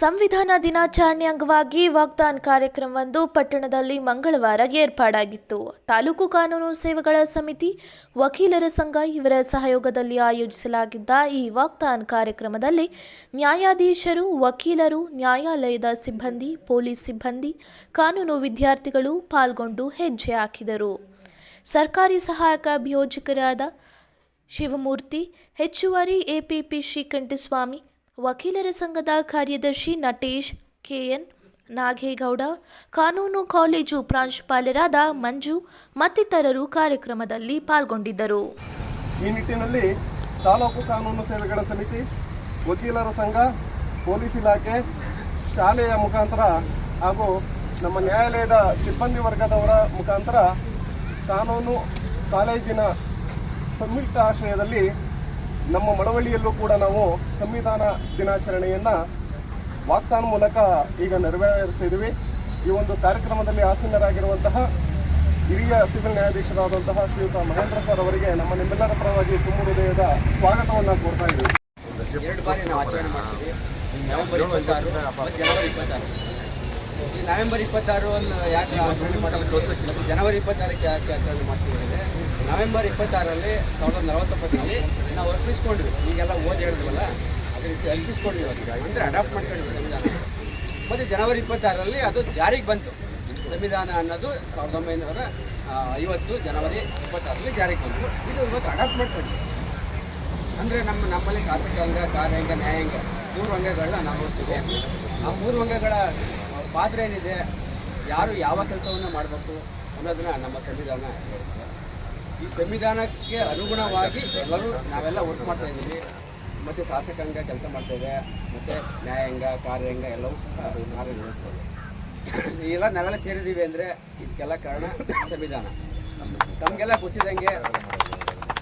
ಸಂವಿಧಾನ ದಿನಾಚರಣೆ ಅಂಗವಾಗಿ ವಾಗ್ದಾನ್ ಕಾರ್ಯಕ್ರಮವೊಂದು ಪಟ್ಟಣದಲ್ಲಿ ಮಂಗಳವಾರ ಏರ್ಪಾಡಾಗಿತ್ತು. ತಾಲೂಕು ಕಾನೂನು ಸೇವೆಗಳ ಸಮಿತಿ, ವಕೀಲರ ಸಂಘ ಇವರ ಸಹಯೋಗದಲ್ಲಿ ಆಯೋಜಿಸಲಾಗಿದ್ದ ಈ ವಾಗ್ದಾನ್ ಕಾರ್ಯಕ್ರಮದಲ್ಲಿ ನ್ಯಾಯಾಧೀಶರು, ವಕೀಲರು, ನ್ಯಾಯಾಲಯದ ಸಿಬ್ಬಂದಿ, ಪೊಲೀಸ್ ಸಿಬ್ಬಂದಿ, ಕಾನೂನು ವಿದ್ಯಾರ್ಥಿಗಳು ಪಾಲ್ಗೊಂಡು ಹೆಜ್ಜೆ ಹಾಕಿದರು. ಸರ್ಕಾರಿ ಸಹಾಯಕ ಅಭಿಯೋಜಕರಾದ ಶಿವಮೂರ್ತಿ, ಹೆಚ್ಚುವರಿ ಎಪಿಪಿ ಶ್ರೀಕಂಠಸ್ವಾಮಿ ವಕೀಲರ ಸಂಘದ ಕಾರ್ಯದರ್ಶಿ ನಟೇಶ್, ಕೆಎನ್ ನಾಗೇಗೌಡ, ಕಾನೂನು ಕಾಲೇಜು ಪ್ರಾಂಶುಪಾಲರಾದ ಮಂಜು ಮತ್ತಿತರರು ಕಾರ್ಯಕ್ರಮದಲ್ಲಿ ಪಾಲ್ಗೊಂಡಿದ್ದರು. ಈ ನಿಟ್ಟಿನಲ್ಲಿ ತಾಲೂಕು ಕಾನೂನು ಸೇವೆಗಳ ಸಮಿತಿ, ವಕೀಲರ ಸಂಘ, ಪೊಲೀಸ್ ಇಲಾಖೆ, ಶಾಲೆಯ ಮುಖಾಂತರ ಹಾಗೂ ನಮ್ಮ ನ್ಯಾಯಾಲಯದ ಸಿಬ್ಬಂದಿ ವರ್ಗದವರ ಮುಖಾಂತರ ಕಾನೂನು ಕಾಲೇಜಿನ ಸಂಯುಕ್ತ ಆಶ್ರಯದಲ್ಲಿ ನಮ್ಮ ಮಳವಳ್ಳಿಯಲ್ಲೂ ಕೂಡ ನಾವು ಸಂವಿಧಾನ ದಿನಾಚರಣೆಯನ್ನು ವಾಕ್ತಾನ್ ಮೂಲಕ ಈಗ ನೆರವೇರಿಸಿದ್ವಿ. ಈ ಒಂದು ಕಾರ್ಯಕ್ರಮದಲ್ಲಿ ಆಸೀನರಾಗಿರುವಂತಹ ಹಿರಿಯ ಸಿವಿಲ್ ನ್ಯಾಯಾಧೀಶರಾದಂತಹ ಶ್ರೀಯುತ ಮಹೇಂದ್ರ ಸರ್ ಅವರಿಗೆ ನಮ್ಮ ನಿಮ್ಮೆಲ್ಲರ ಪರವಾಗಿ ತುಂಬು ಹೃದಯದ ಸ್ವಾಗತವನ್ನು ಕೋರ್ತಾ ಇದ್ದೀವಿ. ನವೆಂಬರ್ ಇಪ್ಪತ್ತಾರು ಮತ್ತು ಜನವರಿ ಅನ್ನು ಯಾಕೆ ಜನವರಿ ಇಪ್ಪತ್ತಾರಕ್ಕೆ ಯಾಕೆ ಆಚರಣೆ ಮಾಡ್ತೀವಿ ನವೆಂಬರ್ ಇಪ್ಪತ್ತಾರರಲ್ಲಿ ಸಾವಿರದ ನಲವತ್ತೊಂಬತ್ತರಲ್ಲಿ ನಾವು ಅರ್ಪಿಸ್ಕೊಂಡ್ವಿ ಈಗೆಲ್ಲ ಓದಿ ಹೇಳಿದ್ವಲ್ಲ, ಅದೇ ರೀತಿ ಅರ್ಪಿಸ್ಕೊಂಡ್ವಿ ಅದಕ್ಕೆ ಅಂದರೆ ಅಡಾಪ್ಟ್ ಮಾಡ್ಕೊಂಡ್ವಿ ಸಂವಿಧಾನ. ಮತ್ತು ಜನವರಿ ಇಪ್ಪತ್ತಾರರಲ್ಲಿ ಅದು ಜಾರಿಗೆ ಬಂತು. ಸಂವಿಧಾನ ಅನ್ನೋದು ಸಾವಿರದ ಒಂಬೈನೂರ ಐವತ್ತು ಜನವರಿ ಇಪ್ಪತ್ತಾರರಲ್ಲಿ ಜಾರಿಗೆ ಬಂತು. ಇದು ಇವತ್ತು ಅಡಾಪ್ಟ್ ಮಾಡ್ಕೊಂಡ್ವಿ ಅಂದರೆ ನಮ್ಮ, ನಮ್ಮಲ್ಲಿ ಶಾಸಕಾಂಗ, ಕಾರ್ಯಾಂಗ, ನ್ಯಾಯಾಂಗ ಮೂರು ಅಂಗಗಳನ್ನ ನಾವು ನೋಡ್ತೀವಿ ಆ ಮೂರು ಅಂಗಗಳ ಪಾತ್ರ ಏನಿದೆ? ಯಾರು ಯಾವ ಕೆಲಸವನ್ನು ಮಾಡಬೇಕು ಅನ್ನೋದನ್ನ ನಮ್ಮ ಸಂವಿಧಾನ ಹೇಳುತ್ತೆ ಈ ಸಂವಿಧಾನಕ್ಕೆ ಅನುಗುಣವಾಗಿ ಎಲ್ಲರೂ ನಾವೆಲ್ಲ ವರ್ಕ್ ಮಾಡ್ತಾ ಇದ್ದೀವಿ. ಮತ್ತು ಶಾಸಕಾಂಗ ಕೆಲಸ ಮಾಡ್ತೇವೆ ಮತ್ತು ನ್ಯಾಯಾಂಗ, ಕಾರ್ಯಾಂಗ ಎಲ್ಲವೂ ಸಹ ಈ ಎಲ್ಲ ನಾವೆಲ್ಲ ಸೇರಿದ್ದೀವಿ ಅಂದರೆ ಇದಕ್ಕೆಲ್ಲ ಕಾರಣ ಸಂವಿಧಾನ. ತಮಗೆಲ್ಲ ಗೊತ್ತಿದ್ದಂಗೆ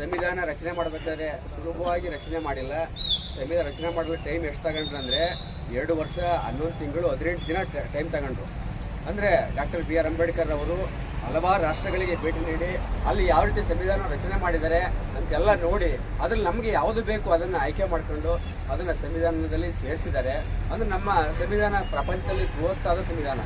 ಸಂವಿಧಾನ ರಚನೆ ಮಾಡಬೇಕಾದ್ರೆ ಸುಲಭವಾಗಿ ರಚನೆ ಮಾಡಿಲ್ಲ. ಸಂವಿಧಾನ ರಚನೆ ಮಾಡಲು ಟೈಮ್ ಎಷ್ಟು ತಗೊಂಡ್ರು ಅಂದರೆ ಎರಡು ವರ್ಷ ಹನ್ನೊಂದು ತಿಂಗಳು ಹದಿನೆಂಟು ದಿನ ಟೈಮ್ ತಗೊಂಡ್ರು. ಅಂದರೆ ಡಾಕ್ಟರ್ ಬಿ ಆರ್ ಅಂಬೇಡ್ಕರ್ ಅವರು ಹಲವಾರು ರಾಷ್ಟ್ರಗಳಿಗೆ ಭೇಟಿ ನೀಡಿ, ಅಲ್ಲಿ ಯಾವ ರೀತಿ ಸಂವಿಧಾನ ರಚನೆ ಮಾಡಿದ್ದಾರೆ ಅಂತೆಲ್ಲ ನೋಡಿ, ಅದ್ರಲ್ಲಿ ನಮಗೆ ಯಾವುದು ಬೇಕು ಅದನ್ನು ಆಯ್ಕೆ ಮಾಡಿಕೊಂಡು ಅದನ್ನು ಸಂವಿಧಾನದಲ್ಲಿ ಸೇರಿಸಿದ್ದಾರೆ. ಅಂದರೆ ನಮ್ಮ ಸಂವಿಧಾನ ಪ್ರಪಂಚದಲ್ಲಿ ಬೃಹತ್ತಾದ ಸಂವಿಧಾನ.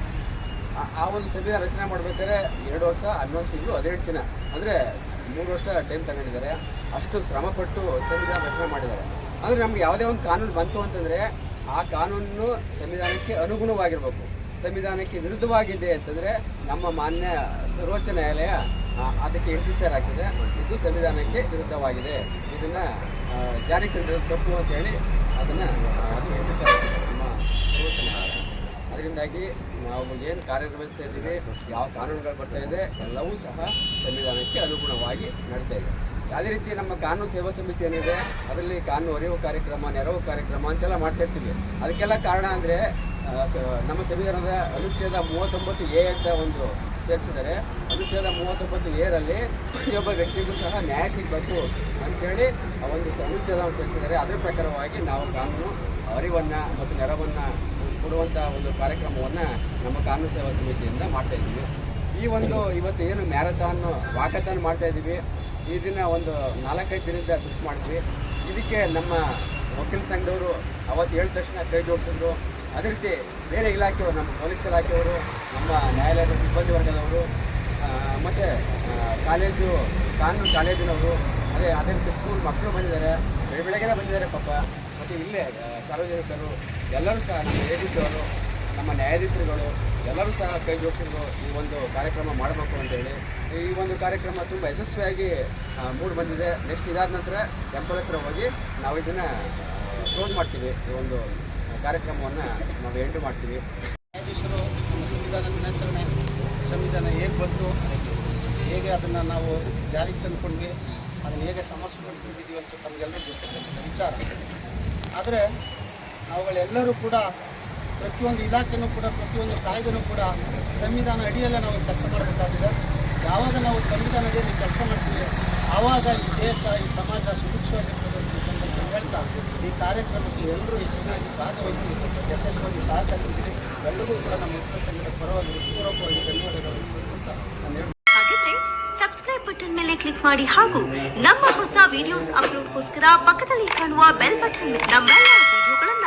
ಆ- ಒಂದು ಸಂವಿಧಾನ ರಚನೆ ಮಾಡಬೇಕಾದ್ರೆ ಎರಡು ವರ್ಷ, ಹನ್ನೊಂದು ತಿಂಗಳು, ಹದಿನೆಂಟು ದಿನ. ಅಂದರೆ ಮೂರು ವರ್ಷ ಟೈಮ್ ತಗೊಂಡಿದ್ದಾರೆ. ಅಷ್ಟು ಶ್ರಮಪಟ್ಟು ಸಂವಿಧಾನ ರಚನೆ ಮಾಡಿದ್ದಾರೆ. ಅಂದರೆ ನಮ್ಗೆ ಯಾವುದೇ ಒಂದು ಕಾನೂನು ಬಂತು ಅಂತಂದರೆ ಆ ಕಾನೂನು ಸಂವಿಧಾನಕ್ಕೆ ಅನುಗುಣವಾಗಿರಬೇಕು. ಸಂವಿಧಾನಕ್ಕೆ ವಿರುದ್ಧವಾಗಿದೆ ಅಂತಂದರೆ ನಮ್ಮ ಮಾನ್ಯ ಸರ್ವೋಚ್ಚ ನ್ಯಾಯಾಲಯ ಅದಕ್ಕೆ ಇಂಟಿಸರ್ ಹಾಕಿದೆ ಇದು ಸಂವಿಧಾನಕ್ಕೆ ವಿರುದ್ಧವಾಗಿದೆ. ಇದನ್ನು ಜಾರಿಗೆ ತಂದಿರೋದು ತಪ್ಪು ಅಂತ ಹೇಳಿ ಅದನ್ನು ಅದು ಇಂಟಿಸರ್ ನಮ್ಮ ಸರ್ವೋಚ್ಚ ನ್ಯಾಯಾಲಯ. ಅದರಿಂದಾಗಿ ನಾವು ಏನು ಕಾರ್ಯನಿರ್ವಹಿಸ್ತಾ ಇದ್ದೀವಿ, ಯಾವ ಕಾನೂನುಗಳು ಬರ್ತಾ ಇದೆ, ಎಲ್ಲವೂ ಸಹ ಸಂವಿಧಾನಕ್ಕೆ ಅನುಗುಣವಾಗಿ ನಡೀತಾ ಇದೆ. ಅದೇ ರೀತಿ ನಮ್ಮ ಕಾನೂನು ಸೇವಾ ಸಮಿತಿ ಏನಿದೆ, ಅದರಲ್ಲಿ ಕಾನೂನು ಅರಿವು ಕಾರ್ಯಕ್ರಮ, ನೆರವು ಕಾರ್ಯಕ್ರಮ ಅಂತೆಲ್ಲ ಮಾಡ್ತಾ ಇರ್ತೀವಿ. ಅದಕ್ಕೆಲ್ಲ ಕಾರಣ ಅಂದರೆ ನಮ್ಮ ಸಂವಿಧಾನದ ಅನುಚ್ಛೇದ ಮೂವತ್ತೊಂಬತ್ತು ಎ ಅಂತ ಒಂದು ಸೇರಿಸಿದ್ದಾರೆ. ಅನುಚ್ಛೇದ ಮೂವತ್ತೊಂಬತ್ತು ಎರಲ್ಲಿ ಪ್ರತಿಯೊಬ್ಬ ವ್ಯಕ್ತಿಗೂ ಸಹ ನ್ಯಾಯ ಸಿಗಬೇಕು ಅಂಥೇಳಿ ಒಂದು ಅನುಚ್ಛೇದವನ್ನು ಸೇರಿಸಿದ್ದಾರೆ. ಅದರ ಪ್ರಕಾರವಾಗಿ ನಾವು ಕಾನೂನು ಅರಿವನ್ನು ಮತ್ತು ನೆರವನ್ನು ಕೊಡುವಂಥ ಒಂದು ಕಾರ್ಯಕ್ರಮವನ್ನು ನಮ್ಮ ಕಾನೂನು ಸೇವಾ ಸಮಿತಿಯಿಂದ ಮಾಡ್ತಾ ಇದ್ದೀವಿ. ಈ ಒಂದು ಇವತ್ತು ಏನು ಮ್ಯಾರಥಾನ್, ವಾಕಥಾನ್ ಮಾಡ್ತಾ ಇದ್ದೀವಿ ದಿನ ಒಂದು ನಾಲ್ಕೈದು ದಿನದಿಂದ ಫಿಕ್ಸ್ ಮಾಡ್ತೀವಿ ಇದಕ್ಕೆ ನಮ್ಮ ವಕೀಲ ಸಂಘದವರು ಅವತ್ತು ಹೇಳಿದ ತಕ್ಷಣ ಕೈ ಜೋಡಿಸಿದ್ರು. ಅದೇ ರೀತಿ ಬೇರೆ ಇಲಾಖೆಯವರು, ನಮ್ಮ ಪೊಲೀಸ್ ಇಲಾಖೆಯವರು, ನಮ್ಮ ನ್ಯಾಯಾಲಯದ ಸಿಬ್ಬಂದಿ ವರ್ಗದವರು ಮತ್ತು ಕಾಲೇಜು, ಕಾನೂನು ಕಾಲೇಜಿನವರು, ಅದೇ ಅದೇ ರೀತಿ ಸ್ಕೂಲ್ ಮಕ್ಕಳು ಬಂದಿದ್ದಾರೆ. ಬೆಳೆ, ಬೆಳಗ್ಗೆನೇ ಬಂದಿದ್ದಾರೆ ಪಾಪ. ಮತ್ತು ಇಲ್ಲೇ ಸಾರ್ವಜನಿಕರು, ಎಲ್ಲರೂ ಸಹ ನಮ್ಮ ಎಡಿಟವರು ನಮ್ಮ ನ್ಯಾಯಾಧೀಶರುಗಳು ಎಲ್ಲರೂ ಸಹ ಕೈ ಜೋಡಿಸಿದ್ರು ಈ ಒಂದು ಕಾರ್ಯಕ್ರಮ ಮಾಡಬೇಕು ಅಂತೇಳಿ ಈ ಒಂದು ಕಾರ್ಯಕ್ರಮ ತುಂಬ ಯಶಸ್ವಿಯಾಗಿ ಮೂಡ್ ಬಂದಿದೆ. ನೆಕ್ಸ್ಟ್ ಇದಾದ ನಂತರ ಟೆಂಪಲ್ ಹತ್ರ ಹೋಗಿ ನಾವು ಇದನ್ನು ಕ್ಲೋಸ್ ಮಾಡ್ತೀವಿ. ಈ ಒಂದು ಕಾರ್ಯಕ್ರಮವನ್ನು ನಾವು ಎಂಟ್ರಿ ಮಾಡ್ತೀವಿ. ನ್ಯಾಯಾಧೀಶರು ಸಂವಿಧಾನ ದಿನಾಚರಣೆ, ಸಂವಿಧಾನ ಹೇಗೆ ಬಂತು, ಹೇಗೆ ಅದನ್ನು ನಾವು ಜಾರಿಗೆ ತಂದುಕೊಂಡ್ವಿ, ಅದನ್ನು ಹೇಗೆ ಸಮರ್ಸ್ಕೊಂಡಿದ್ದೀವಿ ಅಂತ ತಮಗೆಲ್ಲರೂ ಗೊತ್ತಿರ್ತಕ್ಕಂಥ ವಿಚಾರ. ಆದರೆ, ನಾವುಗಳೆಲ್ಲರೂ ಕೂಡ ಪ್ರತಿಯೊಂದು ಇಲಾಖೆನೂ ಕೂಡ, ಪ್ರತಿಯೊಂದು ಕಾಯ್ದೆನೂ ಕೂಡ ಸಂವಿಧಾನ ಅಡಿಯಲ್ಲೇ ನಾವು ಕೆಲಸ ಮಾಡಬೇಕಾಗಿದೆ ಯಾವಾಗ ನಾವು ಸಂವಿಧಾನ ಅಡಿಯಲ್ಲಿ ಕೆಲಸ ಮಾಡ್ತೀವಿ, ಆವಾಗ ಈ ದೇಶ, ಈ ಸಮಾಜ ಸುಭಿಕ್ಷವಾಗಿರ್ತದೆ ಅಂತ ಹೇಳ್ತಾ, ಈ ಕಾರ್ಯಕ್ರಮಕ್ಕೆ ಎಲ್ಲರೂ ಹೆಚ್ಚಿನಾಗಿ ಭಾಗವಹಿಸಿ, ಯಶಸ್ವಿಯಾಗಿ ಸಹಕರಿಸಿದ್ದೀರಿ ಎಲ್ಲರಿಗೂ ಕೂಡ ನಮ್ಮ ಮಿತ್ರ ಸಂಘದ ಪರವಾಗಿ ಪೂರ್ವಕವಾಗಿ ಧನ್ಯವಾದಗಳನ್ನು ಸಲ್ಲಿಸುತ್ತಾ ನಾನು ಹೇಳ್ತೀನಿ. ಸಬ್ಸ್ಕ್ರೈಬ್ ಬಟನ್ ಮೇಲೆ ಕ್ಲಿಕ್ ಮಾಡಿ ಹಾಗೂ ನಮ್ಮ ಹೊಸ ವಿಡಿಯೋಸ್ ಅಪ್ಲೋಡ್ಗೋಸ್ಕರ ಪಕ್ಕದಲ್ಲಿ ಕಾಣುವ ಬೆಲ್ ಬಟನ್ ನಮ್ಮೆಲ್ಲ ವಿಡಿಯೋಗಳನ್ನ